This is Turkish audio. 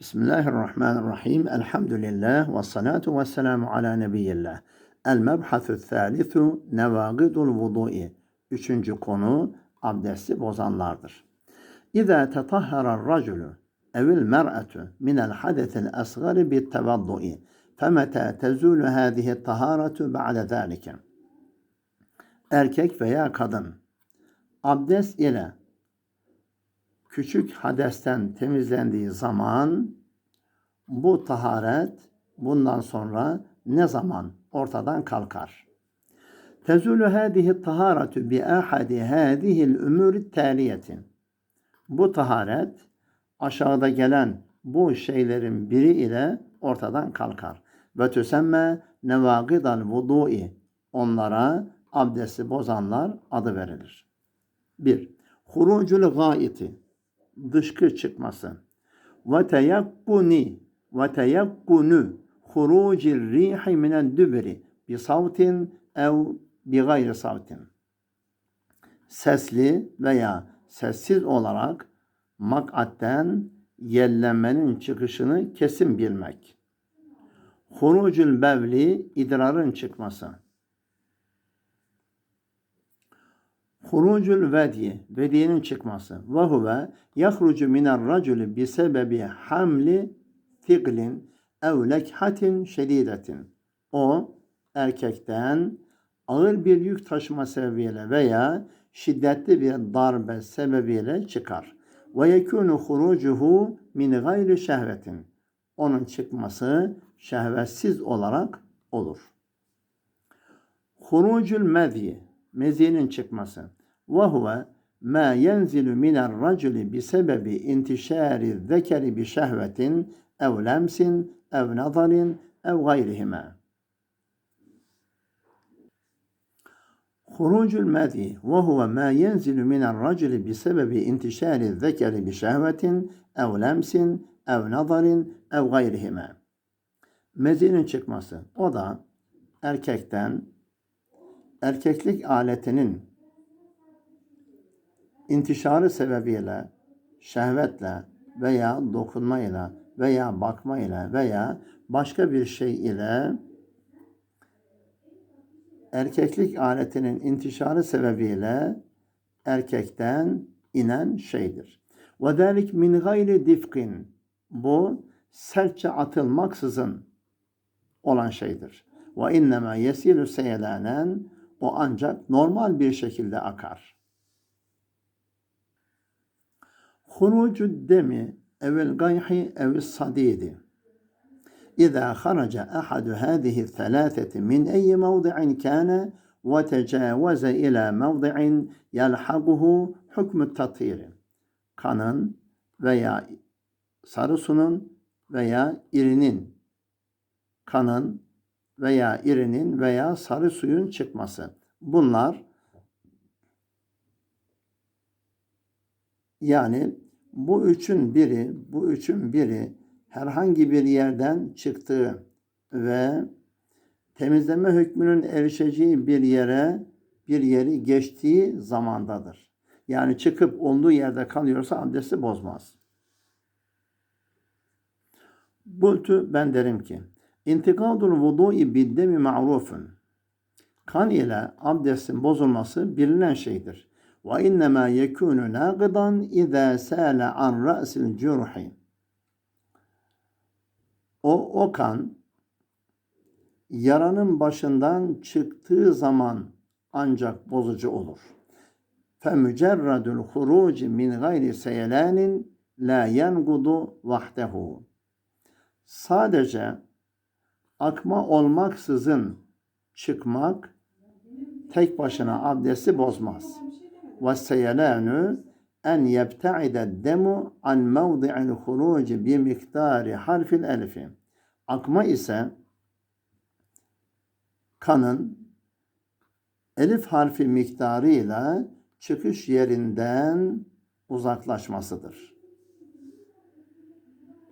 Bismillahirrahmanirrahim. Elhamdülillah ve salatu ve selamu ala nebiyyillah. El mebhatü thalithu nevagidul vudu'i. Üçüncü konu abdesti bozanlardır. İza tetahhara raculu evil mer'atu minel hadetil asgari bit tevaddu'i. Femete tezulu hâzihi taharatu ba'de zâlike. Erkek veya kadın abdest ile küçük hadesten temizlendiği zaman bu taharet bundan sonra ne zaman ortadan kalkar? Tezulu hadihi taharatu bi ahadi hadihi'l umuri taliyeti. Bu taharet aşağıda gelen bu şeylerin biri ile ortadan kalkar. Ve tüsemme nevagidal vudu'i. Onlara abdesti bozanlar adı verilir. 1. Hurucul gâiti dışkı çıkması. Ve teyakkuni ve teyakkunu hurucir rihi minel dübri bi savtin ev bi gayri savtin. Sesli veya sessiz olarak makatten yellenmenin çıkışını kesin bilmek. Hurucul bevli idrarın çıkması. Hurucul vedi, vediyenin çıkması. Ve huve yahrucu minel raculi bi sebebi hamli figlin ev lekhatin şedidetin. O erkekten ağır bir yük taşıma sebebiyle veya şiddetli bir darbe sebebiyle çıkar. Ve yekunu hurucuhu min gayri şehvetin. Onun çıkması şehvetsiz olarak olur. Hurucul medhi, meziyenin çıkması. Ve huve ma yenzilu minel raculi bi sebebi intişari zekeri bi şehvetin ev lemsin ev nazarin ev gayrihima. خروج المذي وهو ما ينزل من الرجل بسبب انتشار الذكر بشهوة أو لمس أو نظر أو غيرهما. Mezinin çıkması. O da erkekten erkeklik aletinin intişarı sebebiyle şehvetle veya dokunmayla veya bakmayla veya başka bir şey ile erkeklik aletinin intişarı sebebiyle erkekten inen şeydir. Ve delik min gayri difkin. Bu sertçe atılmaksızın olan şeydir. Ve innema yesilu seyelanen o ancak normal bir şekilde akar. Hurucu demi evvel gayhi evvel sadidi. İza haraca ahadu hadihi thalâtheti min eyyi mevdi'in kâne ve tecavveze ila mevdi'in yelhaguhu hükmü tatiri. Kanın veya sarısının veya irinin kanın veya irinin veya sarı suyun çıkması. Bunlar yani bu üçün biri, bu üçün biri herhangi bir yerden çıktığı ve temizleme hükmünün erişeceği bir yere bir yeri geçtiği zamandadır. Yani çıkıp olduğu yerde kalıyorsa abdesti bozmaz. Bultu ben derim ki İntikadul vudu'i biddemi ma'rufun. Kan ile abdestin bozulması bilinen şeydir. Ve innemâ yekûnü nâgıdan izâ sâle an ra'sil cürhi. O, o kan yaranın başından çıktığı zaman ancak bozucu olur. فَمُجَرَّدُ الْخُرُوجِ مِنْ غَيْرِ سَيَلَانٍ لَا يَنْقُضُ وَحْدَهُ Sadece akma olmaksızın çıkmak tek başına abdesti bozmaz. Ve seyelenü en yebte'ide demu an mevdi'il huruci bi miktari harfil elifi. Akma ise kanın elif harfi miktarıyla çıkış yerinden uzaklaşmasıdır.